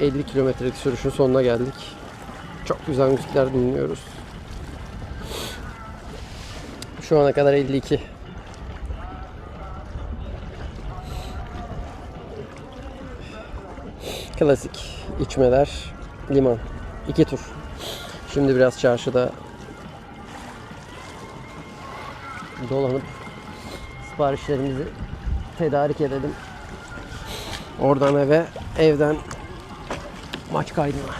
50 kilometrelik sürüşün sonuna geldik. Çok güzel müzikler dinliyoruz. Şu ana kadar 52. Klasik içmeler, liman. İki tur. Şimdi biraz çarşıda dolanıp siparişlerimizi tedarik edelim. Oradan eve, evden maç kaydına.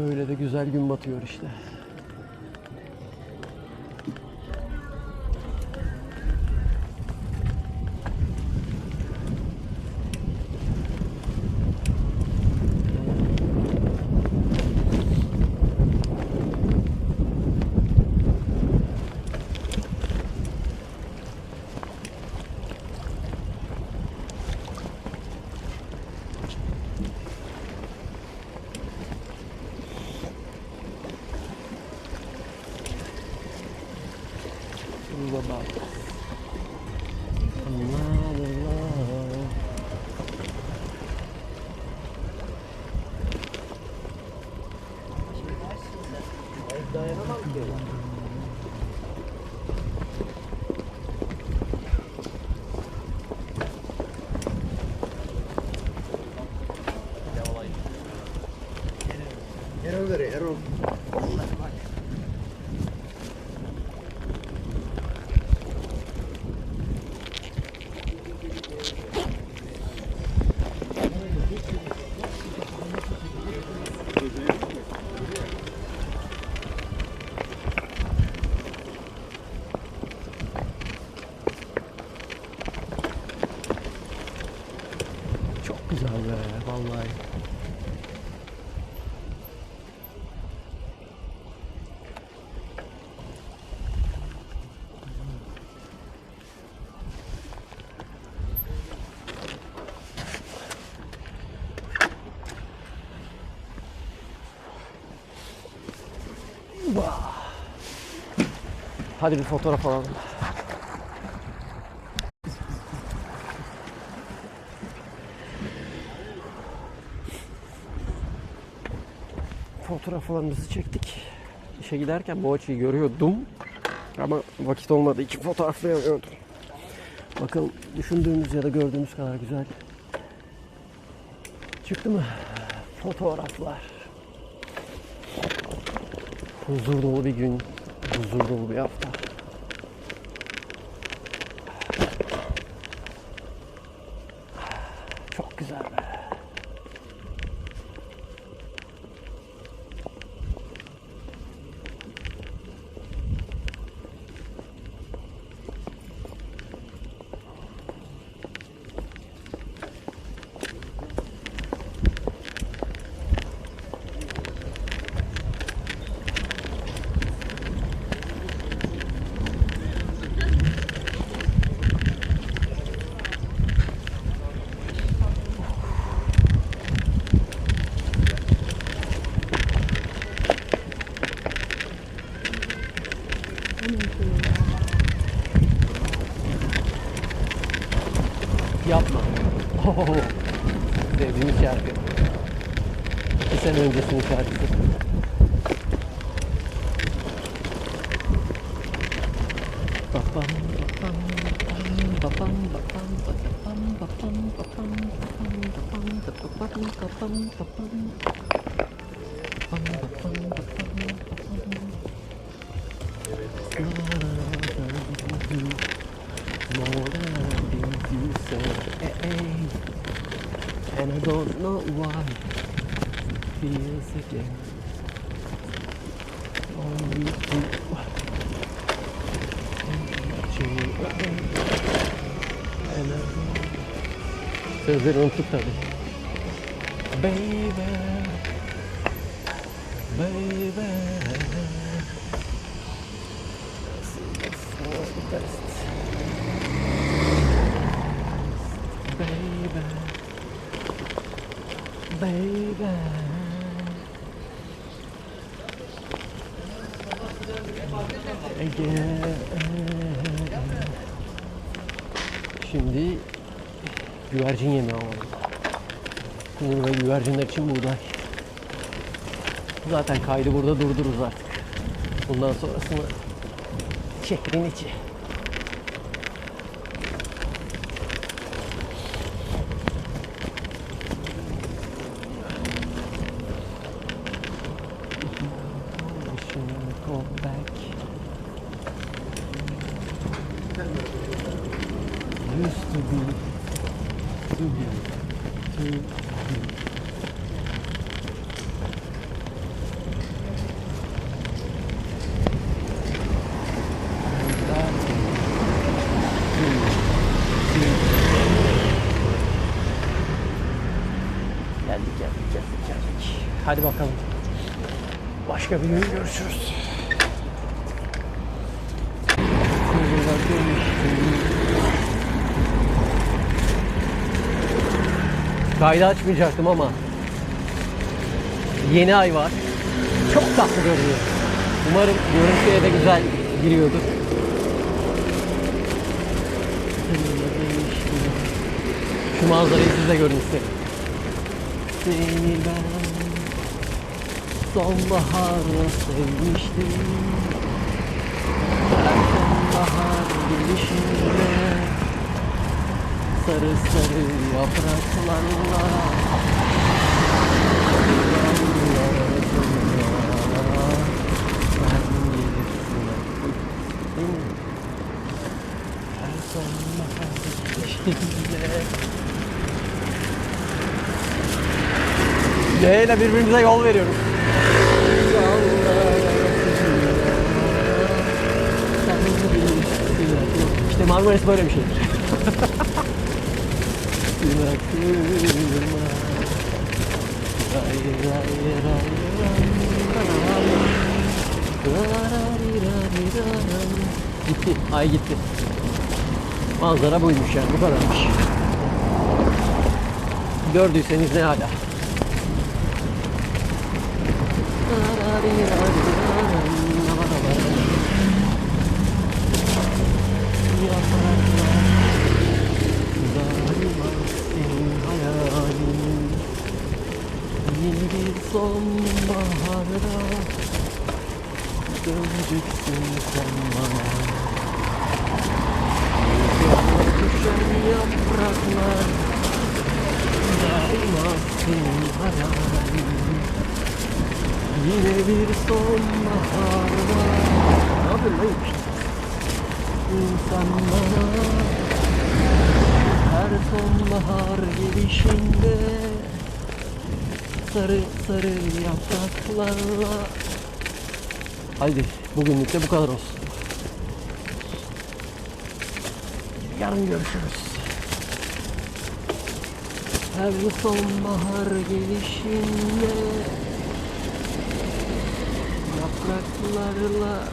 Böyle de güzel gün batıyor işte. baba. Dayanamam diyorlar. Hadi bir fotoğraf alalım. fotoğraflarımızı çektik. İşe giderken bu açıyı görüyordum. Ama vakit olmadığı için fotoğraflayamıyordum. Bakalım düşündüğümüz ya da gördüğümüz kadar güzel. Çıktı mı? Fotoğraflar. Huzur dolu bir gün. Huzur dolu bir hafta. Teve um teatro. Isso é lindo, esse teatro. Bum, bum, bum, bum, bum, bum. and I don't know why feels is again on YouTube. And I um tutano. Baby, baby. Baby. Baby. Şimdi güvercin yemi alalım. Kumru ve güvercinler için buğday. Zaten kaydı burada durdururuz artık. Bundan sonrasını şehrin içi. Hadi bakalım. Başka bir gün görüşürüz. Kaydı açmayacaktım ama yeni ay var. Çok tatlı görünüyor. Umarım görüntüye de güzel giriyordur. Şu manzarayı siz de görün isterim. Seni ben sonbaharda sevmiştim. Her sonbahar gelişinde sarı sarı yapraklarla Her sonbahar gelişinde Neyle birbirimize yol veriyoruz. İşte Marmaris böyle bir şeydir. Gitti, ay gitti. Manzara buymuş yani, bu kadarmış. Gördüyseniz ne hala. Sonbaharda Döneceksin sen bana Düşen yapraklar Daima senin hayalin Yine bir sonbaharda Ne yapıyorsun lan işte? İnsan bana Her sonbahar gelişinde Sarı sarı yapraklarla Haydi bugünlük de bu kadar olsun. Yarın görüşürüz. Her sonbahar gelişinde yapraklarla